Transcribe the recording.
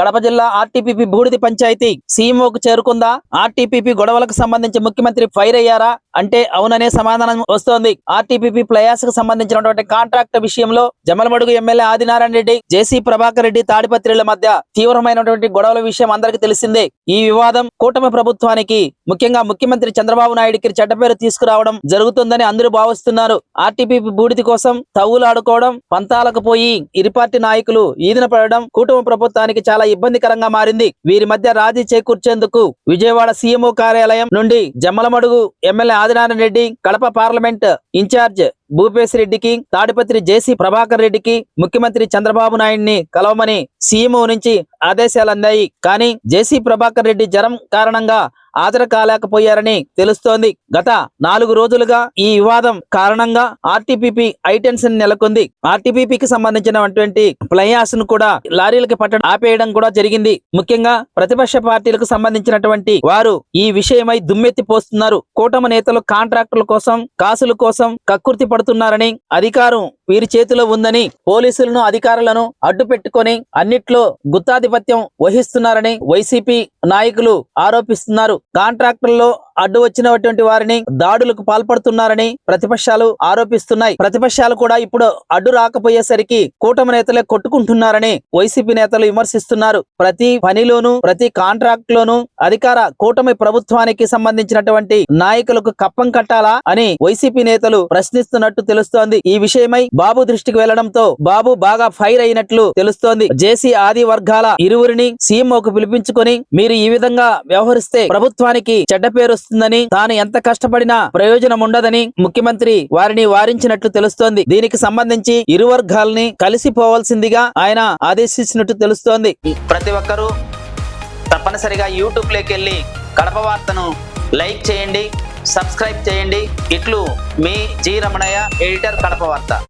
కడప జిల్లా ఆర్టీపీపీ బూడిది పంచాయతీ సీఎంఓకు చేరుకుందా? ఆర్టీపీపీ గొడవలకు సంబంధించి ముఖ్యమంత్రి ఫైర్ అయ్యారా? అంటే అవుననే సమాధానం వస్తోంది. ఆర్టీపీపీ ప్లయాస్కు సంబంధించినటువంటి కాంట్రాక్ట్ విషయంలో జమలమడుగు ఎమ్మెల్యే ఆదినారాయణ రెడ్డి జేసీ ప్రభాకర్ రెడ్డి తాడిపత్రిల మధ్య తీవ్రమైనటువంటి గొడవల విషయం అందరికీ తెలిసిందే. ఈ వివాదం కూటమి ప్రభుత్వానికి ముఖ్యంగా ముఖ్యమంత్రి చంద్రబాబు నాయుడికి చెడ్డ పేరు తీసుకురావడం జరుగుతుందని అందరూ భావిస్తున్నారు. ఆర్టీపీపీ బూడిది కోసం తవ్వులాడుకోవడం పంతాలకు పోయి ఇరుపార్టీ నాయకులు ఈదిన పడడం కూటమి ప్రభుత్వానికి చాలా ఇబ్బందికరంగా మారింది. వీరి మధ్య రాజీ చేకూర్చేందుకు విజయవాడ సీఎంఓ కార్యాలయం నుండి Jammalamadugu MLA Adinarayana Reddy Kadapa parliament in charge Bhupesh రెడ్డికి తాడిపత్రి జేసీ ప్రభాకర్ రెడ్డికి ముఖ్యమంత్రి చంద్రబాబు నాయుడిని కలవమని సీఎంఓ నుంచి ఆదేశాలు అందాయి. కానీ జేసీ ప్రభాకర్ రెడ్డి జ్వరం కారణంగా హాజరు కాలేకపోయారని తెలుస్తోంది. గత నాలుగు రోజులుగా ఈ వివాదం కారణంగా ఆర్టీపీపీ ఐటెన్షన్ నెలకొంది. ఆర్టీపీపీకి సంబంధించినటువంటి ప్లయాస్ను కూడా లారీలకి పట్టడం ఆపేయడం కూడా జరిగింది. ముఖ్యంగా ప్రతిపక్ష పార్టీలకు సంబంధించినటువంటి వారు ఈ విషయమై దుమ్మెత్తి పోస్తున్నారు. కూటమి నేతలు కాంట్రాక్టుల కోసం కాసుల కోసం కక్కుర్తి పడుతున్నారని అధికారం వీరి చేతిలో ఉందని పోలీసులను అధికారులను అడ్డు పెట్టుకొని అన్నిట్లో గుత్తాధిపత్యం వహిస్తున్నారని వైసీపీ నాయకులు ఆరోపిస్తున్నారు. కాంట్రాక్టర్లో అడ్డు వచ్చినటువంటి వారిని దాడులకు పాల్పడుతున్నారని ప్రతిపక్షాలు ఆరోపిస్తున్నాయి. ప్రతిపక్షాలు కూడా ఇప్పుడు అడ్డు రాకపోయేసరికి కూటమి నేతలే కొట్టుకుంటున్నారని వైసీపీ నేతలు విమర్శిస్తున్నారు. ప్రతి పనిలోనూ ప్రతి కాంట్రాక్ట్ లోనూ అధికార కూటమి ప్రభుత్వానికి సంబంధించినటువంటి నాయకులకు కప్పం కట్టాలా అని వైసీపీ నేతలు ప్రశ్నిస్తున్నట్టు తెలుస్తోంది. ఈ విషయమై బాబు దృష్టికి వెళ్ళడంతో బాబు బాగా ఫైర్ అయినట్లు తెలుస్తోంది. జేసీ ఆది వర్గాల ఇరువురిని సీఎంఓకు పిలిపించుకొని మీరు ఈ విధంగా వ్యవహరిస్తే ప్రభుత్వానికి చెడ్డ పేరు వస్తుందని తాను ఎంత కష్టపడినా ప్రయోజనం ఉండదని ముఖ్యమంత్రి వారిని వారించినట్లు తెలుస్తోంది. దీనికి సంబంధించి ఇరు వర్గాల్ని కలిసిపోవాల్సిందిగా ఆయన ఆదేశించినట్టు తెలుస్తోంది. ప్రతి ఒక్కరూ తప్పనిసరిగా యూట్యూబ్లోకి వెళ్ళి కడప వార్తను లైక్ చేయండి సబ్స్క్రైబ్ చేయండి. ఇట్లు మీ జి రమణయ్య ఎడిటర్ కడప వార్త.